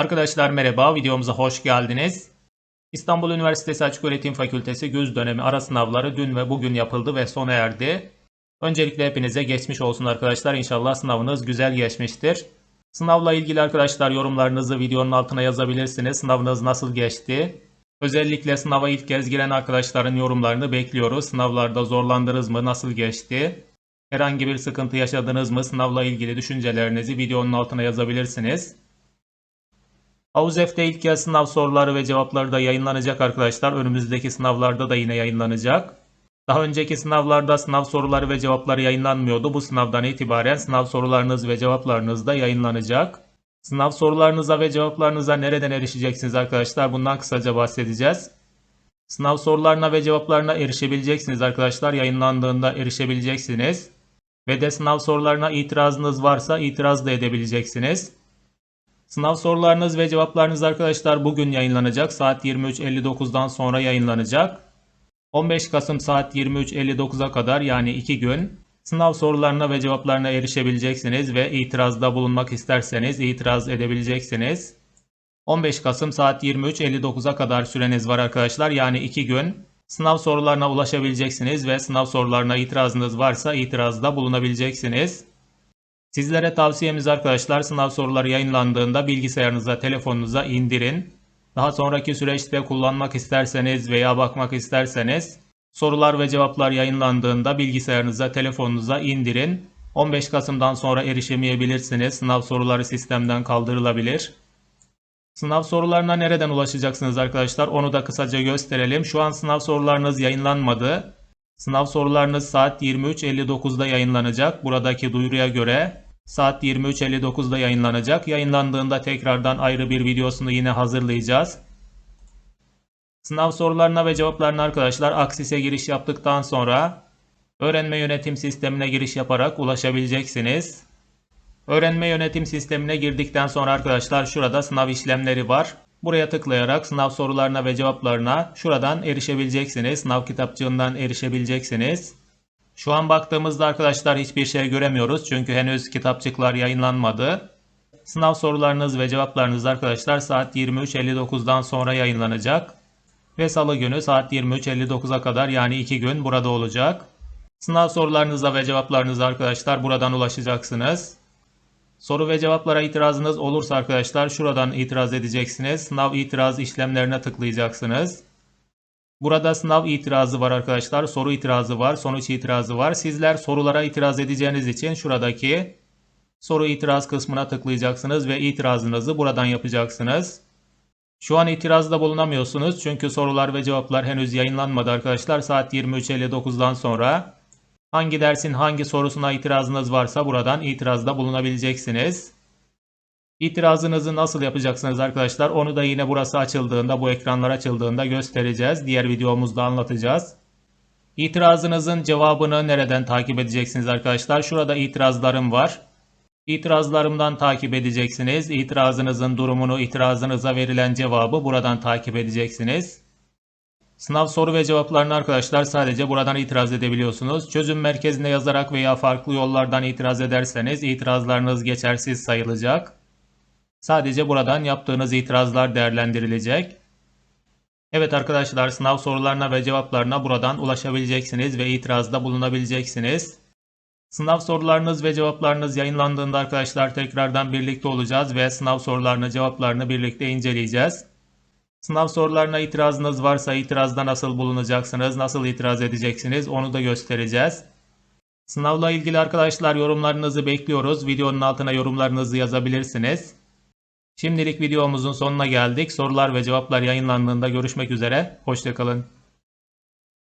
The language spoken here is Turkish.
Arkadaşlar merhaba, videomuza hoş geldiniz. İstanbul Üniversitesi Açıköğretim Fakültesi güz dönemi ara sınavları dün ve bugün yapıldı ve sona erdi. Öncelikle hepinize geçmiş olsun arkadaşlar. İnşallah sınavınız güzel geçmiştir. Sınavla ilgili arkadaşlar yorumlarınızı videonun altına yazabilirsiniz. Sınavınız nasıl geçti? Özellikle sınava ilk kez giren arkadaşların yorumlarını bekliyoruz. Sınavlarda zorlandınız mı? Nasıl geçti? Herhangi bir sıkıntı yaşadınız mı? Sınavla ilgili düşüncelerinizi videonun altına yazabilirsiniz. Havuzef'te ilk kez sınav soruları ve cevapları da yayınlanacak arkadaşlar. Önümüzdeki sınavlarda da yine yayınlanacak. Daha önceki sınavlarda sınav soruları ve cevapları yayınlanmıyordu. Bu sınavdan itibaren sınav sorularınız ve cevaplarınız da yayınlanacak. Sınav sorularınıza ve cevaplarınıza nereden erişeceksiniz arkadaşlar? Bundan kısaca bahsedeceğiz. Sınav sorularına ve cevaplarına erişebileceksiniz arkadaşlar. Yayınlandığında erişebileceksiniz. Ve de sınav sorularına itirazınız varsa itiraz da edebileceksiniz. Sınav sorularınız ve cevaplarınız arkadaşlar bugün yayınlanacak. Saat 23.59'dan sonra yayınlanacak. 15 Kasım saat 23.59'a kadar yani 2 gün sınav sorularına ve cevaplarına erişebileceksiniz ve itirazda bulunmak isterseniz itiraz edebileceksiniz. 15 Kasım saat 23.59'a kadar süreniz var arkadaşlar. Yani 2 gün sınav sorularına ulaşabileceksiniz ve sınav sorularına itirazınız varsa itirazda bulunabileceksiniz. Sizlere tavsiyemiz arkadaşlar sınav soruları yayınlandığında bilgisayarınıza, telefonunuza indirin. Daha sonraki süreçte kullanmak isterseniz veya bakmak isterseniz sorular ve cevaplar yayınlandığında bilgisayarınıza, telefonunuza indirin. 15 Kasım'dan sonra erişemeyebilirsiniz. Sınav soruları sistemden kaldırılabilir. Sınav sorularına nereden ulaşacaksınız arkadaşlar? Onu da kısaca gösterelim. Şu an sınav sorularınız yayınlanmadı. Sınav sorularınız saat 23.59'da yayınlanacak. Buradaki duyuruya göre saat 23.59'da yayınlanacak. Yayınlandığında tekrardan ayrı bir videosunu yine hazırlayacağız. Sınav sorularına ve cevaplarına arkadaşlar Aksis'e giriş yaptıktan sonra öğrenme yönetim sistemine giriş yaparak ulaşabileceksiniz. Öğrenme yönetim sistemine girdikten sonra arkadaşlar şurada sınav işlemleri var. Buraya tıklayarak sınav sorularına ve cevaplarına şuradan erişebileceksiniz. Sınav kitapçığından erişebileceksiniz. Şu an baktığımızda arkadaşlar hiçbir şey göremiyoruz. Çünkü henüz kitapçıklar yayınlanmadı. Sınav sorularınız ve cevaplarınız arkadaşlar saat 23.59'dan sonra yayınlanacak. Ve salı günü saat 23.59'a kadar yani 2 gün burada olacak. Sınav sorularınıza ve cevaplarınıza arkadaşlar buradan ulaşacaksınız. Soru ve cevaplara itirazınız olursa arkadaşlar şuradan itiraz edeceksiniz. Sınav itiraz işlemlerine tıklayacaksınız. Burada sınav itirazı var arkadaşlar. Soru itirazı var. Sonuç itirazı var. Sizler sorulara itiraz edeceğiniz için şuradaki soru itiraz kısmına tıklayacaksınız ve itirazınızı buradan yapacaksınız. Şu an itirazda bulunamıyorsunuz çünkü sorular ve cevaplar henüz yayınlanmadı arkadaşlar. Saat 23.59'dan sonra hangi dersin hangi sorusuna itirazınız varsa buradan itirazda bulunabileceksiniz. İtirazınızı nasıl yapacaksınız arkadaşlar? Onu da yine burası açıldığında, bu ekranlar açıldığında göstereceğiz. Diğer videomuzda anlatacağız. İtirazınızın cevabını nereden takip edeceksiniz arkadaşlar? Şurada itirazlarım var. İtirazlarımdan takip edeceksiniz. İtirazınızın durumunu, itirazınıza verilen cevabı buradan takip edeceksiniz. Sınav soru ve cevaplarını arkadaşlar sadece buradan itiraz edebiliyorsunuz. Çözüm merkezine yazarak veya farklı yollardan itiraz ederseniz itirazlarınız geçersiz sayılacak. Sadece buradan yaptığınız itirazlar değerlendirilecek. Evet arkadaşlar sınav sorularına ve cevaplarına buradan ulaşabileceksiniz ve itirazda bulunabileceksiniz. Sınav sorularınız ve cevaplarınız yayınlandığında arkadaşlar tekrardan birlikte olacağız ve sınav sorularını cevaplarını birlikte inceleyeceğiz. Sınav sorularına itirazınız varsa itirazda nasıl bulunacaksınız, nasıl itiraz edeceksiniz onu da göstereceğiz. Sınavla ilgili arkadaşlar yorumlarınızı bekliyoruz. Videonun altına yorumlarınızı yazabilirsiniz. Şimdilik videomuzun sonuna geldik. Sorular ve cevaplar yayınlandığında görüşmek üzere. Hoşçakalın.